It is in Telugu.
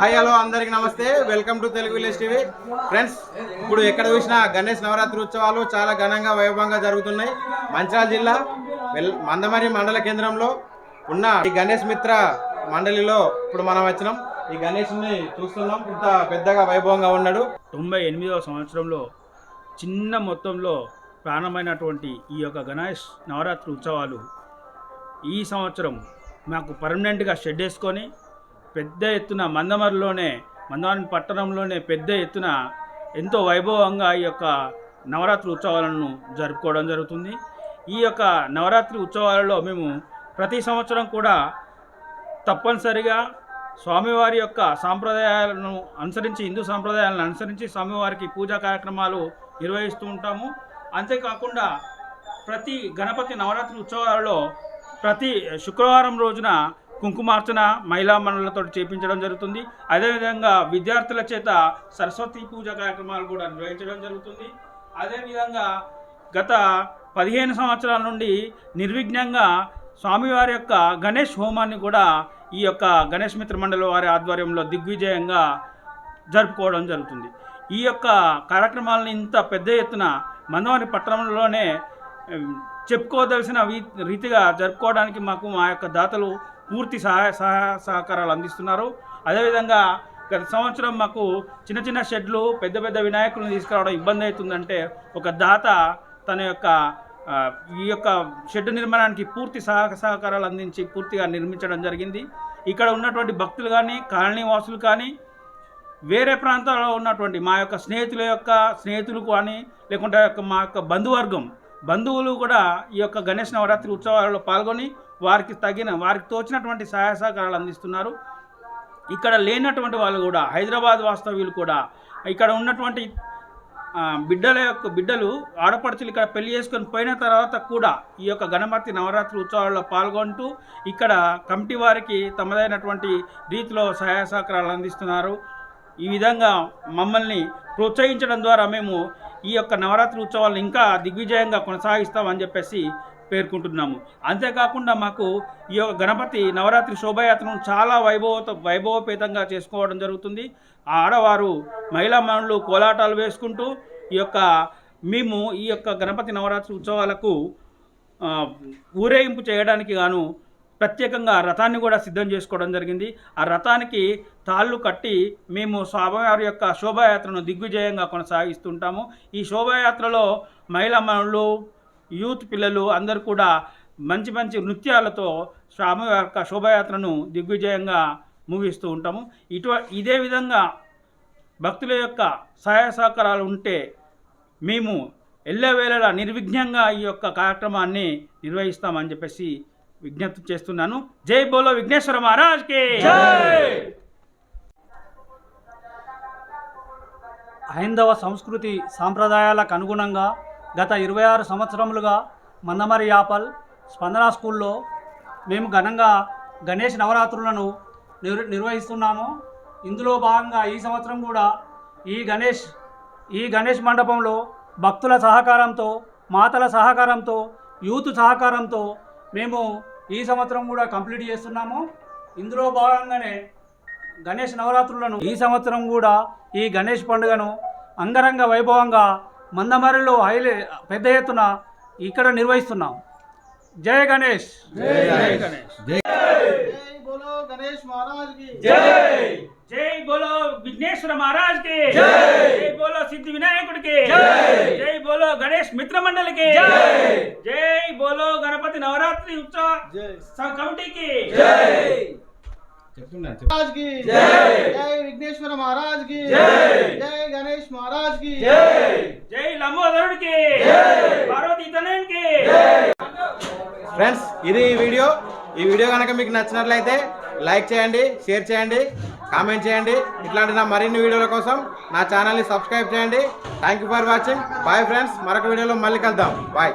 హాయ్ హలో అందరికి నమస్తే. Welcome to Telugu village TV. Friends ఇప్పుడు ఎక్కడ చూసినా గణేష్ నవరాత్రి ఉత్సవాలు చాలా ఘనంగా వైభవంగా జరుగుతున్నాయి. మంచిర్యాల జిల్లా వెల్ మందమరి మండల కేంద్రంలో ఉన్న ఈ గణేష్ మిత్ర మండలిలో ఇప్పుడు మనం వచ్చినాం. ఈ గణేష్ని చూస్తున్నాం. ఇంత పెద్దగా వైభవంగా ఉన్నాడు. తొంభై ఎనిమిదవ సంవత్సరంలో చిన్న మొత్తంలో ప్రారంభమైనటువంటి ఈ యొక్క గణేష్ నవరాత్రి ఉత్సవాలు ఈ సంవత్సరం మాకు పర్మనెంట్గా షెడ్ వేసుకొని పెద్ద ఎత్తున మందమరిలోనే మందమరి పట్టణంలోనే పెద్ద ఎత్తున ఎంతో వైభవంగా ఈ యొక్క నవరాత్రి ఉత్సవాలను జరుపుకోవడం జరుగుతుంది. ఈ యొక్క నవరాత్రి ఉత్సవాలలో మేము ప్రతి సంవత్సరం కూడా తప్పనిసరిగా స్వామివారి యొక్క సాంప్రదాయాలను అనుసరించి హిందూ సాంప్రదాయాలను అనుసరించి స్వామివారికి పూజా కార్యక్రమాలు నిర్వహిస్తూ ఉంటాము. అంతేకాకుండా ప్రతి గణపతి నవరాత్రి ఉత్సవాలలో ప్రతి శుక్రవారం రోజున కుంకుమార్చన మహిళా మండలతో చేపించడం జరుగుతుంది. అదేవిధంగా విద్యార్థుల చేత సరస్వతి పూజ కార్యక్రమాలు కూడా నిర్వహించడం జరుగుతుంది. అదేవిధంగా గత పదిహేను సంవత్సరాల నుండి నిర్విఘ్నంగా స్వామివారి యొక్క గణేష్ హోమాన్ని కూడా ఈ యొక్క గణేష్ మిత్ర మండలి వారి ఆధ్వర్యంలో దిగ్విజయంగా జరుపుకోవడం జరుగుతుంది. ఈ యొక్క కార్యక్రమాలను ఇంత పెద్ద ఎత్తున మందవారి పట్టణంలోనే చెప్పుకోదలసిన రీతిగా జరుపుకోవడానికి మాకు మా యొక్క దాతలు పూర్తి సహాయ సహాయ సహకారాలు అందిస్తున్నారు. అదేవిధంగా గత సంవత్సరం మాకు చిన్న చిన్న షెడ్లు పెద్ద పెద్ద వినాయకులను తీసుకురావడం ఇబ్బంది అవుతుందంటే ఒక దాత తన యొక్క ఈ యొక్క షెడ్ నిర్మాణానికి పూర్తి సహక సహకారాలు అందించి పూర్తిగా నిర్మించడం జరిగింది. ఇక్కడ ఉన్నటువంటి భక్తులు కానీ కాలనీ వాసులు కానీ వేరే ప్రాంతాల్లో ఉన్నటువంటి మా యొక్క స్నేహితుల యొక్క స్నేహితులు కానీ లేకుంటే యొక్క మా యొక్క బంధువర్గం బంధువులు కూడా ఈ యొక్క గణేష్ నవరాత్రి ఉత్సవాలలో పాల్గొని వారికి తగిన వారికి తోచినటువంటి సహాయ సహకారాలు అందిస్తున్నారు. ఇక్కడ లేనటువంటి వాళ్ళు కూడా హైదరాబాద్ వాస్తవ్యులు కూడా ఇక్కడ ఉన్నటువంటి బిడ్డల యొక్క బిడ్డలు ఆడపడుచులు ఇక్కడ పెళ్ళి చేసుకొని పోయిన తర్వాత కూడా ఈ యొక్క గణపతి నవరాత్రి ఉత్సవాల్లో పాల్గొంటూ ఇక్కడ కమిటీ వారికి తమదైనటువంటి రీతిలో సహాయ సహకారాలు అందిస్తున్నారు. ఈ విధంగా మమ్మల్ని ప్రోత్సహించడం ద్వారా మేము ఈ యొక్క నవరాత్రి ఉత్సవాలను ఇంకా దిగ్విజయంగా కొనసాగిస్తామని చెప్పేసి పేర్కొంటున్నాము. అంతేకాకుండా మాకు ఈ యొక్క గణపతి నవరాత్రి శోభాయాత్రను చాలా వైభవత వైభవపేతంగా చేసుకోవడం జరుగుతుంది. ఆ ఆడవారు మహిళా మనులు కోలాటాలు వేసుకుంటూ ఈ యొక్క మేము ఈ యొక్క గణపతి నవరాత్రి ఉత్సవాలకు ఊరేగింపు చేయడానికి గాను ప్రత్యేకంగా రథాన్ని కూడా సిద్ధం చేసుకోవడం జరిగింది. ఆ రథానికి తాళ్ళు కట్టి మేము స్వామివారి యొక్క శోభాయాత్రను దిగ్విజయంగా కొనసాగిస్తుంటాము. ఈ శోభాయాత్రలో మహిళా యూత్ పిల్లలు అందరూ కూడా మంచి మంచి నృత్యాలతో స్వామివారి యొక్క శోభాయాత్రను దిగ్విజయంగా ముగిస్తూ ఉంటాము. ఇటు ఇదే విధంగా భక్తుల యొక్క సహాయ సహకారాలు ఉంటే మేము ఎల్లవేళలా నిర్విఘ్నంగా ఈ యొక్క కార్యక్రమాన్ని నిర్వహిస్తామని చెప్పేసి విజ్ఞప్తి చేస్తున్నాను. జై బోలో విఘ్నేశ్వర మహారాజ్కి హైందవ సంస్కృతి సాంప్రదాయాలకు అనుగుణంగా గత ఇరవై ఆరు సంవత్సరములుగా మందమరి యాపల్ స్పందన స్కూల్లో మేము ఘనంగా గణేష్ నవరాత్రులను నిర్ నిర్వహిస్తున్నాము. ఇందులో భాగంగా ఈ సంవత్సరం కూడా ఈ గణేష్ ఈ గణేష్ మండపంలో భక్తుల సహకారంతో మాతల సహకారంతో యూత్ సహకారంతో మేము ఈ సంవత్సరం కూడా కంప్లీట్ చేస్తున్నాము. ఇందులో భాగంగానే గణేష్ నవరాత్రులను ఈ సంవత్సరం కూడా ఈ గణేష్ పండుగను అంగరంగ వైభవంగా మందమరిలో హైలే పెద్ద ఎత్తున ఇక్కడ నిర్వహిస్తున్నాం. జయ గణేష్! జై గణేష్! జై బోలో గణేష్ మహారాజ్కి జై బోలో విఘ్నేశ్వర మహారాజ్కి జై బోలో సిద్ధి వినాయకుడికి. జై! బోలో గణేష్ మిత్ర మండలికి జై బోలో గణపతి నవరాత్రి ఉత్సవ జై స- కమిటీకి చెప్తున్నాను महाराज की जय जय विघ्नेश्वर महाराज की जय जय गणेश महाराज की జై లంబోదరుడికి పార్వతీ తనయునికి ఫ్రెండ్స్ ఇది ఈ వీడియో ఈ వీడియో కనుక మీకు నచ్చినట్లయితే లైక్ చేయండి షేర్ చేయండి కామెంట్ చేయండి. ఇట్లాంటి నా మరిన్ని వీడియోల కోసం నా ఛానల్ని సబ్స్క్రైబ్ చేయండి. Thank you for watching bye friends మరొక వీడియోలో మళ్ళీ కలుద్దాం. బాయ్